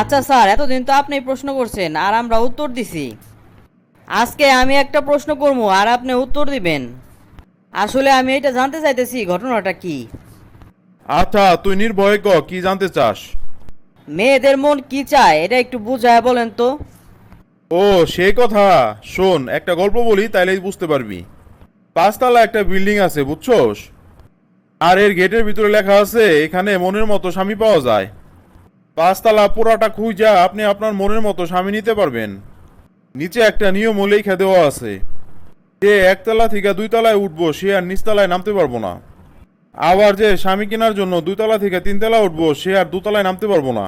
আচ্ছা স্যার এতদিন তো আপনি প্রশ্ন করছেন আর আমরা উত্তর দিছি। আজকে আমি একটা প্রশ্ন করব আর আপনি উত্তর দিবেন। আসলে আমি এটা জানতে চাইতেছি ঘটনাটা কি? আচ্ছা তুই নির্ভয় ক কি জানতে চাস? মেয়েদের মন কি চায় এটা একটু বুঝায় বলেন তো। ও সেই কথা। শোন একটা গল্প বলি তাইলেই বুঝতে পারবি। পাঁচতলা একটা বিল্ডিং আছে বুঝছোস? আর এর গেটের ভিতরে লেখা আছে এখানে মনের মতো স্বামী পাওয়া যায়। পাঁচতলা পুরাটা খুঁজা আপনি আপনার মনের মতো স্বামী নিতে পারবেন। নিচে একটা নিয়ম লেখা দেওয়া আছে। যে একতলা থেকে দুই তলায় উঠবো, সে আর নিচতলায় নামতে পারব না। আবার যে স্বামী কেনার জন্য দুইতলা থেকে তিনতলা উঠবো, সে আর দুতলায় নামতে পারব না।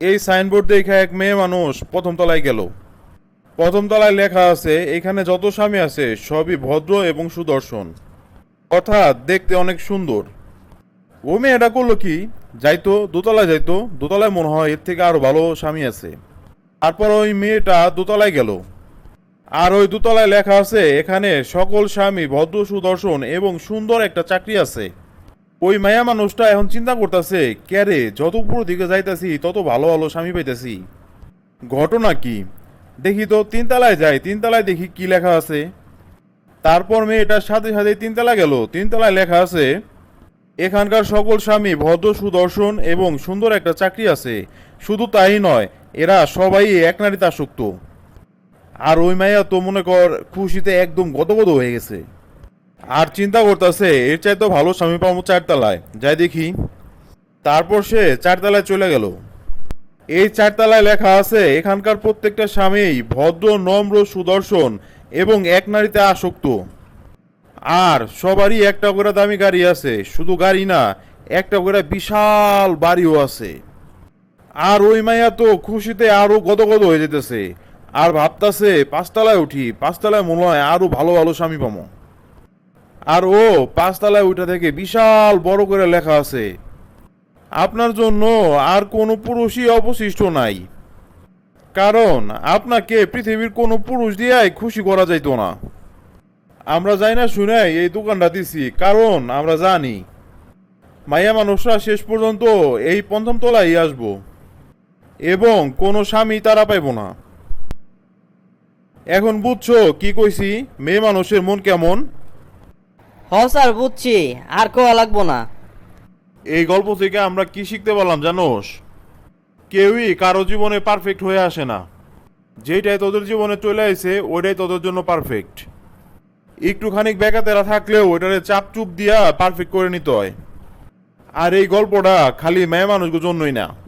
এই সাইনবোর্ড দেখে এক মেয়ে মানুষ প্রথম তলায় গেল। প্রথম তলায় লেখা আছে, এখানে যত স্বামী আছে, সবই ভদ্র এবং সুদর্শন। অর্থাৎ দেখতে অনেক সুন্দর। ও মেয়েটা করল কি? যাইতো, দোতলায় যাইতো, দোতলায় মনে হয় এর থেকে আরও ভালো স্বামী আছে। তারপর ওই মেয়েটা দোতলায় গেল। আর ওই দোতলায় লেখা আছে, এখানে সকল স্বামী ভদ্র সুদর্শন এবং সুন্দর একটা চাকরি আছে। ওই মায়া মানুষটা এখন চিন্তা করতেছে ক্যারে যত উপর দিকে যাইতাছি, তত ভালো ভালো স্বামী পাইতেছি। ঘটনা কি? দেখি তো, তিনতলায় যাই, তিনতলায় দেখি কি লেখা আছে। তারপর মেয়েটার সাথে সাথে তিনতলা গেল। তিনতলায় লেখা আছে এখানকার সকল স্বামী ভদ্র, সুদর্শন এবং সুন্দর একটা চাকরি আছে। শুধু তাই নয়, এরা সবাই এক নারীতে আসক্ত। আর ওই মাইয়া তো মনে কর খুশিতে একদম গদগদ হয়ে গেছে। আর চিন্তা করতেছে, এর চাইতে ভালো স্বামী পাবো চারতলায়। যাই দেখি। তারপর সে চারতলায় চলে গেল। এই চারতলায় লেখা আছে, এখানকার প্রত্যেকটা স্বামী ভদ্র, নম্র, সুদর্শন এবং এক নারীতে আসক্ত। আর সবারই একটা করে দামি গাড়ি আছে, শুধু গাড়ি না, একটা করে বিশাল বাড়িও আছে। আর ওই মাইয়া তো খুশিতে আরও গদগদ হয়ে যেতেছে। আর ভাবতাছে, পাঁচতলায় উঠি, পাঁচতলায় মনে হয় আরও ভালো ভালো স্বামী পাবো। আর ও পাঁচতলায় উঠে থেকে বিশাল বড় করে লেখা আছে, আপনার জন্য আর কোনো পুরুষই অবশিষ্ট নাই। কারণ আপনাকে পৃথিবীর কোনো পুরুষ দিয়াই খুশি করা যাইতো না। আমরা যাই না শুনে এই দোকানটা দিছি। কারণ আমরা জানি মাইয়া মানুষরা শেষ পর্যন্ত এই পঞ্চম তলায় আসব। এবং কোনো স্বামী তারা পাইব না। এখন বুঝছ কি কইছি? মেয়ে মানুষের মন কেমন? হ স্যার বুঝছি। আর কোয়া লাগবো না। এই গল্প থেকে আমরা কি শিখতে পারলাম জানোস? কেউই কারও জীবনে পারফেক্ট হয়ে আসে না। যেটাই তোদের জীবনে চলে আসে ওইটাই তোদের জন্য পারফেক্ট একটুখানি ব্যাঘাতেরা থাকলেও ওটারে চাপ চুপ দিয়া পারফেক্ট করে নিতে হয়। আর এই গল্পটা খালি মেয়ে মানুষগুলোর জন্যই না।